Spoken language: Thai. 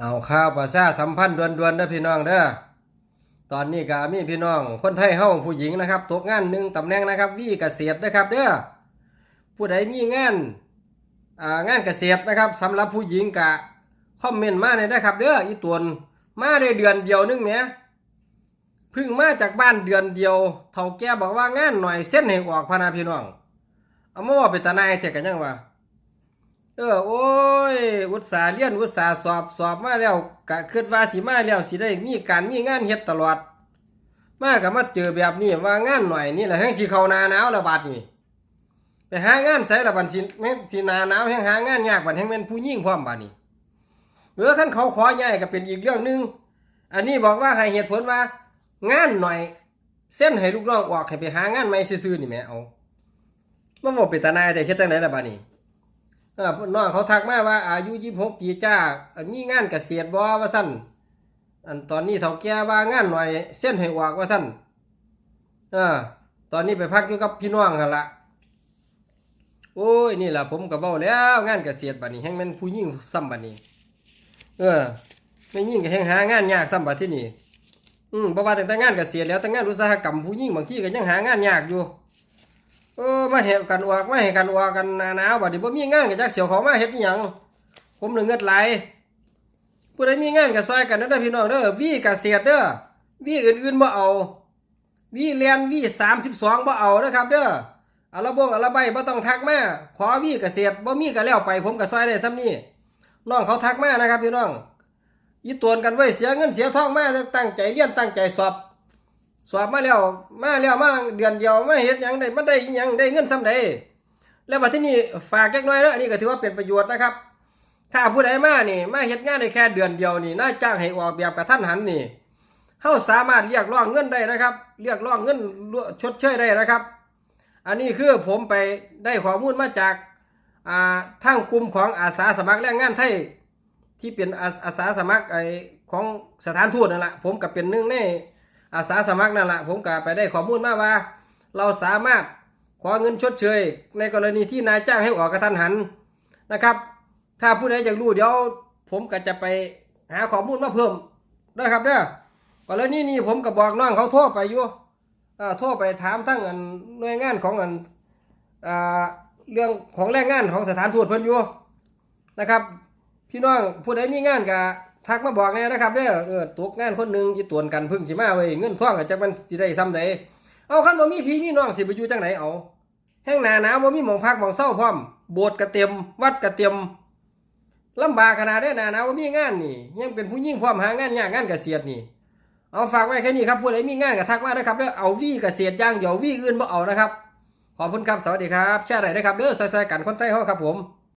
เอาข่าวประชาสัมพันธ์ด่วนๆเด้อพี่น้องเด้อตอนนี้ก็มีพี่น้องคนไทยเฮาผู้หญิงนะครับตกงานหนึ่งตำแหน่งนะครับวีเกษตรนะครับเด้อผู้ใดมีงานอ่างานเกษตรนะครับสำหรับผู้หญิงกะคอมเมนต์มาเลยนะครับเด้ออีตวนมาได้เดือนเดียวนึงแหมเพิ่งมาจากบ้านเดือนเดียวเฒ่าแก่บอกว่างานหน่อยเส้นให้ออกพนาพี่น้องเอามาว่าเป็นตาหนายเถอะกันยังวะ เออ โอ้ย อุตสาเรียนอุตสาสอบสอบมาแล้วกะคิดว่าสิมาแล้วสิได้มีการมีงานเฮ็ดตลอด มาก็มาเจอแบบนี้ว่างานหน่อยนี่แหละแห่งสิเขานาหนาวแล้วบาดนี้ไปหางานใส่ละบัดสิแม่นสินาหนาวแห่งหางานยากบัดแห่งแม่นผู้หญิงพร้อมบาดนี้เออคันเขาขอย้ายก็เป็นอีกเรื่องหนึง อันนี้บอกว่าให้เหตุผลว่า งานหน่อย เส้นให้ลูกน้องออกให้ไปหางานใหม่ซื่อๆนี่แหมเอามันบ่เป็นตาหนายแต่เฮ็ดจังไดล่ะบาดนี้ เออน้องเขาทักมาว่า อายุยี่สิบหกปีจ้ามีงานเกษตรบ่ว่าสั้นอันตอนนี้เฒ่าแก่ว่างานหน่อย เส้นให้ออกว่าสั้นเออ ตอนนี้ไปพักอยู่กับพี่น้องหั่นละโอ้ยนี่แหละผมก็เว้าแล้วงานเกษตรบัดนี้แฮงม่นผู้หญิงซ้ำบัดนี้ เออไม่ยิ่งก็แฮงหางานยากซ้ำบัดที่นี่อืมบ่ว่าแต่งานเกษตรแล้วแต่งานอุตสาหกรรมผู้หญิงบางทีก็ยังหางานยากอยู่ ออมาเห็นกันออกมาเห็นกันออกกันหนาวบัดนี้บ่มีงานก็จักเสียวของมาเฮ็ดอีหยังผมนึงเงิดไหลผู้ใดมีงานก็ซอยกันเด้อพี่น้องเด้อวีเกษตรเด้อวีอื่นๆบ่เอาวีเรียนวี32บ่เอาเด้อครับ เด้ออาระบงอาระใบบ่ต้องทักมาขอวีเกษตรบ่มีก็แล้วไป ผมก็ซอยได้ซ้ำนี้น้องเขาทักมานะครับพี่น้องอีตวนกันไว้เสียเงินเสียทองมาตั้งใจเรียนตั้งใจสอบ สอบมาแล้ว มาแล้วมาเดือนเดียวมาเฮ็ดหยังได้มาได้หยังได้เงินซ้ำใดแล้วบัดที่นี่ฝากจักหน่อยเด้ออันนี้ก็ถือว่าเป็นประโยชน์นะครับ ถ้าผู้ใดมานี่มาเฮ็ดงานได้แค่เดือนเดียวนี่น่าจ้างให้ออกแบบกระทันหันนี่เฮาสามารถเรียกร้องเงินได้นะครับ เรียกร้องเงินชดเชยได้นะครับ อันนี้คือผมไปได้ข้อมูลมาจากอ่าทางกลุ่มของอาสาสมัครแรงงานไทยที่เป็นอาสาสมัครไอของสถานทูตนั่นแหละผมก็เป็นหนึ่งใน อาสาสมัครนั่นแหละผมก็ไปได้ข้อมูลมาว่า เราสามารถขอเงินชดเชย ในกรณีที่นายจ้างให้ออกกระทันหันนะครับ ถ้าผู้ใดอยากรู้เดี๋ยวผมก็จะไปหาข้อมูลมาเพิ่มนะครับเด้อกรณีนี้ผมก็บอกน้องเขาโทรไปอยู่อ่าโทรไปถามทั้งอันหน่วยงานของอันเรื่องของแรงงานของสถานทูตเพิ่นอยู่นะครับ พี่น้องผู้ใดมีงานก็ ทักมาบอกแน่นะครับเด้อเออตกงานคนหนึ่งยี่ตวนกันพึ่งสิมาเว้ยเงินทองก็จักมันสิได้ซ้ำใดเอาคันบ่มีพี่มีน้องสิไปอยู่จังไหนเอาแห้งหนาหนาวบ่มีหมองพักหมองเศร้าพร้อมโบสถ์ก็เต็มวัดก็เต็มลำบากขนาดได้หนาหนาวบ่มีงานนี่ ยังเป็นผู้หญิงพร้อมหางานยากงานเกษตรนี่เอาฝากไว้แค่นี้ครับผู้ใดมีงานก็ทักมาเด้ครับเด้อเอาวีเกษตรอย่างเดียววีอื่นบ่เอานะครับขอบคุณครับสวัสดีครับแชร์ได้นะครับเด้อซอยๆกันคนไทยเฮาครับผม